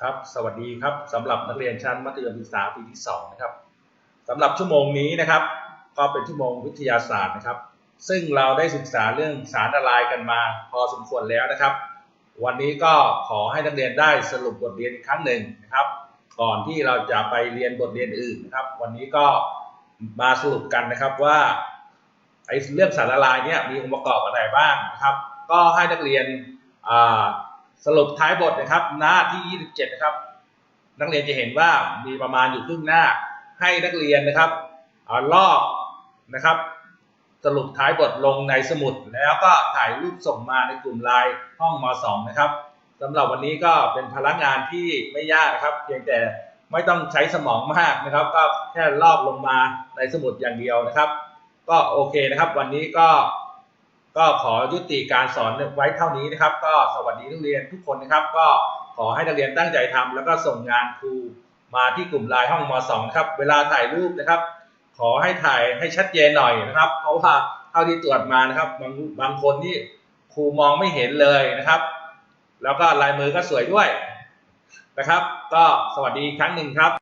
ครับ สวัสดีครับสำหรับนักเรียนชั้นมัธยมศึกษาปีที่สองนะครับสำหรับชั่วโมงนี้นะครับ ก็เป็นชั่วโมงวิทยาศาสตร์นะครับ ซึ่งเราได้ศึกษาเรื่องสารละลายกันมา พอสมควรแล้วนะครับ วันนี้ก็ขอให้นักเรียนได้สรุปบทเรียนอีกครั้งหนึ่งนะครับ ก่อนที่เราจะไปเรียนบทเรียนอื่นนะครับ วันนี้ก็มาสรุปกันนะครับว่าไอ้เรื่องสารละลายเนี่ยมีองค์ประกอบอะไรบ้างนะครับ ก็ให้นักเรียนอ่า สรุปท้ายบทนะครับ หน้าที่ 27 นะครับ นักเรียนจะเห็นว่ามีประมาณอยู่ครึ่งหน้า ให้นักเรียนนะครับอ่าลอกนะครับ สรุปท้ายบทลงในสมุด แล้วก็ถ่ายรูปส่งมาในกลุ่มไลน์ห้องม .2 นะครับสำหรับวันนี้ก็เป็นพลังงานที่ไม่ยากนะครับ เพียงแต่ไม่ต้องใช้สมองมากนะครับ ก็แค่ลอกลงมาในสมุดอย่างเดียวนะครับ ก็โอเคนะครับ วันนี้ก็ ก็ขอยุติการสอนไว้เท่านี้นะครับ ก็สวัสดีนักเรียนทุกคนนะครับ ก็ขอให้นักเรียนตั้งใจทำแล้วก็ส่งงานครูมาที่กลุ่มไลน์ห้องม .2 ครับ เวลาถ่ายรูปนะครับ ขอให้ถ่ายให้ชัดเจนหน่อยนะครับ เพราะว่าเท่าที่ตรวจมานะครับบางบางคนนี่ครูมองไม่เห็นเลยนะครับ แล้วก็ลายมือก็สวยด้วยนะครับ ก็สวัสดีครั้งหนึ่งครับ